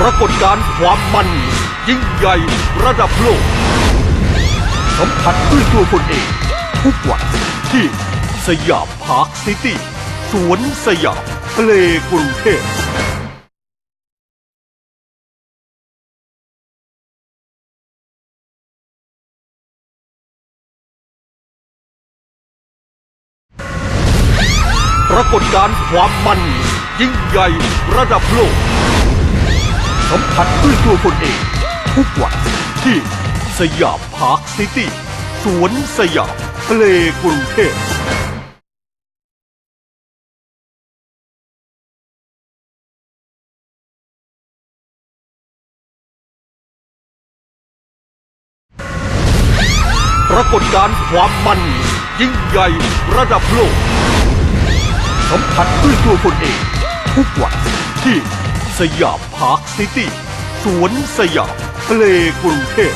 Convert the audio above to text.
ปรากฏการณ์ความมัน ยิ่งใหญ่ระดับโลก สัมผัสด้วยตัวคนเอง ทุกวันที่สยามพาร์คซิตี้สวนสยามทะเลกรุงเทพปรากฏการณ์ความมัน ยิ่งใหญ่ระดับโลก สัมผัสด้วยตัวคนเอง ทุกวันที่สยามพาร์คซิตี้สวนสยามทะเลกรุงเทพปรากฏการความมันยิ่งใหญ่ระดับโลก สัมผัสด้วยตัวคนเอง ทุกวันที่ สยามพาร์คซิตี้ สวนสยามทะเลกรุงเทพ